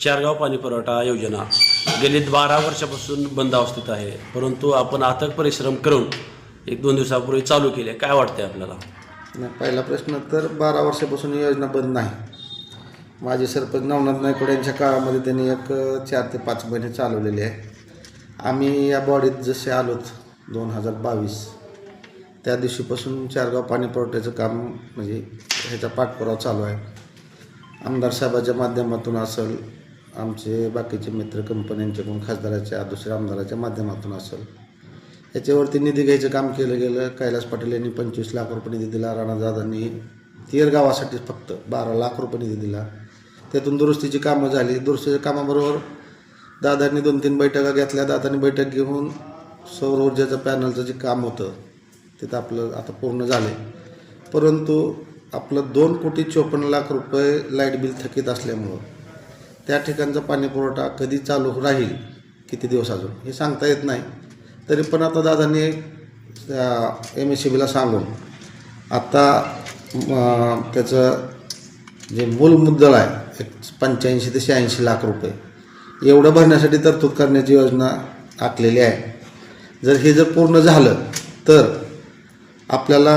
चारगाव पाणी पुरवठा योजना गेली बारा वर्षापासून बंद अवस्थेत आहे. परंतु आपण अथक परिश्रम करून एक दोन दिवसापूर्वी चालू केले. काय वाटते आपल्याला? नाही, पहिला प्रश्न तर बारा वर्षापासून ही योजना बंद नाही. माजी सरपंच नवनाथ नायकोड यांच्या काळामध्ये त्यांनी एक अ, चार ते पाच महिने चालवलेले आहे. आम्ही या बॉडीत जसे आलोत दोन हजार बावीस त्या दिवशीपासून चारगाव पाणी पुरवठ्याचं काम म्हणजे ह्याचा पाठपुरावा चालू आहे. आमदार साहेबाच्या माध्यमातून असेल आमचे बाकीचे मित्र कंपन्यांच्याकडून खासदाराच्या दुसऱ्या आमदाराच्या माध्यमातून असेल. याच्यावरती निधी घ्यायचं काम केलं गेलं. कैलास पाटील यांनी पंचवीस लाख रुपये निधी दिला. राणादादांनी तेर गावासाठी फक्त बारा लाख रुपये निधी दिला. त्यातून दुरुस्तीची कामं झाली. दुरुस्तीच्या कामाबरोबर दादांनी दोन तीन बैठका घेतल्या. दादांनी बैठक घेऊन सौर ऊर्जेचं पॅनलचं जे काम होतं तिथं आपलं आता पूर्ण झालं. परंतु आपलं दोन कोटी चोपन्न लाख रुपये लाइट बिल थकीत असल्यामुळं त्या ठिकाणचा पाणीपुरवठा कधी चालू राहील किती दिवस अजून हे सांगता येत नाही. तरी पण आता दादांनी एम एस सी बीला सांगून आता त्याचं जे मूल मुद्दल आहे एक पंच्याऐंशी ते शहाऐंशी लाख रुपये एवढं भरण्यासाठी तरतूद करण्याची योजना आखलेली आहे. जर हे जर पूर्ण झालं तर आपल्याला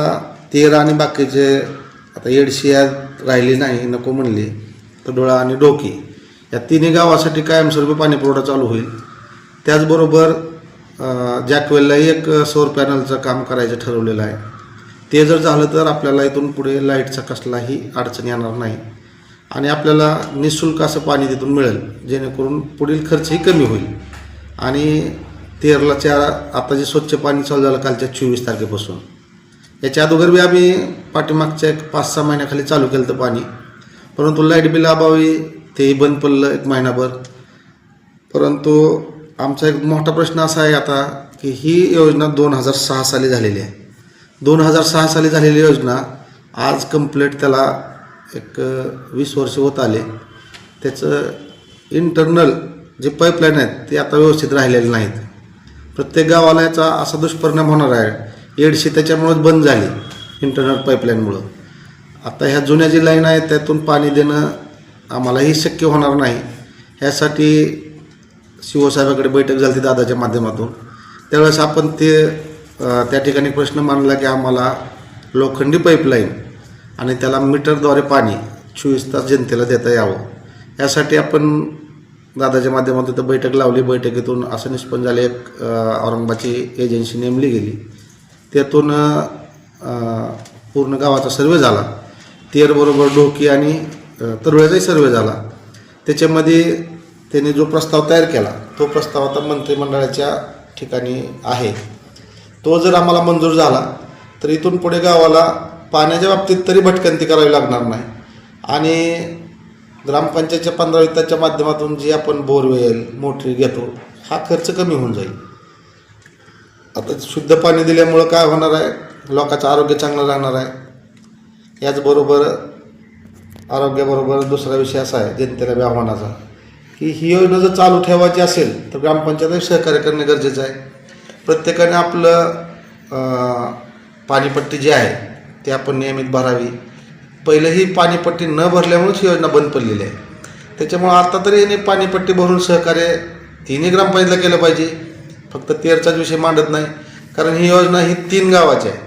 तेरा आणि बाकीचे आता येडशी या राहिली नाही नको म्हणली तर डोळा आणि डोकी. या तिन्ही गावासाठी कायमस्वरूपी पाणी पुरवठा चालू होईल. त्याचबरोबर जॅकवेलला एक सौर पॅनलचं काम करायचं ठरवलेलं आहे. ते जर झालं तर आपल्याला इथून पुढे लाईटचा कसलाही अडचण येणार नाही. आणि आपल्याला निशुल्क असं पाणी तिथून मिळेल जेणेकरून पुढील खर्चही कमी होईल. आणि तेरला चार आता जे स्वच्छ पाणी चालू झालं कालच्या चोवीस तारखेपासून. याच्या अगोदर बी आम्ही पाठीमागच्या एक पाच सहा महिन्याखाली चालू केलं होतं पाणी. परंतु लाइट बिल अभावी तेही बंद पडलं एक महिनाभर. परंतु आमचा एक मोठा प्रश्न असा आहे आता की ही योजना दोन हजार सहा साली झालेली आहे. दोन हजार सहा साली झालेली योजना आज कंप्लीट त्याला एक वीस वर्ष होत आले. त्याचं इंटरनल जे पाईपलाईन आहेत ते आता व्यवस्थित राहिलेले नाहीत. प्रत्येक गावाला याचा असा दुष्परिणाम होणार आहे. एडशी त्याच्यामुळेच बंद झाली इंटरनेट पाईपलाईनमुळं आता ह्या जुन्या जी लाईन आहे त्यातून पाणी देणं आम्हालाही शक्य होणार नाही. ह्यासाठी शिवसाहेबाकडे बैठक झाली होती दादाच्या माध्यमातून. त्यावेळेस आपण ते त्या ठिकाणी प्रश्न मांडला की आम्हाला लोखंडी पाईपलाईन आणि त्याला मीटरद्वारे पाणी चोवीस तास जनतेला देता यावं. यासाठी आपण दादाच्या माध्यमातून तर बैठक लावली. बैठकीतून असं निष्पन्न झाले. एक औरंगाबादची एजन्सी नेमली गेली. त्यातून पूर्ण गावाचा सर्वे झाला. तेरबरोबर डोकी आणि तरुळ्याचाही सर्वे झाला. त्याच्यामध्ये त्यांनी जो प्रस्ताव तयार केला तो प्रस्ताव आता मंत्रिमंडळाच्या ठिकाणी आहे. तो जर आम्हाला मंजूर झाला तर इथून पुढे गावाला पाण्याच्या बाबतीत तरी भटकंती करावी लागणार नाही. आणि ग्रामपंचायतच्या पंधरा वित्ताच्या माध्यमातून जी आपण बोरवेल मोटरी घेतो हा खर्च कमी होऊन जाईल. आता शुद्ध पाणी दिल्यामुळं काय होणार आहे? लोकांचं आरोग्य चांगलं राहणार आहे. याचबरोबर आरोग्याबरोबर दुसरा विषय असा आहे जनतेला आव्हानाचा की ही योजना जर चालू ठेवायची असेल तर ग्रामपंचायत सहकार्य करणे गरजेचं आहे. प्रत्येकाने आपलं पाणीपट्टी जी आहे ती आपण नियमित भरावी. पहिलं ही पाणीपट्टी न भरल्यामुळेच ही योजना बंद पडलेली आहे. त्याच्यामुळं आता तरी यांनी पाणीपट्टी भरून सहकार्य तिन्ही ग्रामपंचायतला केलं पाहिजे. फक्त तेरचाच विषय मांडत नाही. कारण ही योजना ही तीन गावाची आहे.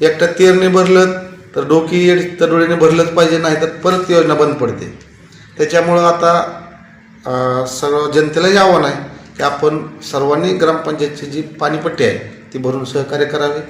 एकट्या तेरने भरलं तर डोकी तडोळीने भरलंच पाहिजे नाही तर परत योजना बंद पडते. त्याच्यामुळं आता सर्व जनतेलाही आव्हान आहे की आपण सर्वांनी ग्रामपंचायतची जी पाणीपट्टी आहे ती भरून सहकार्य करावे.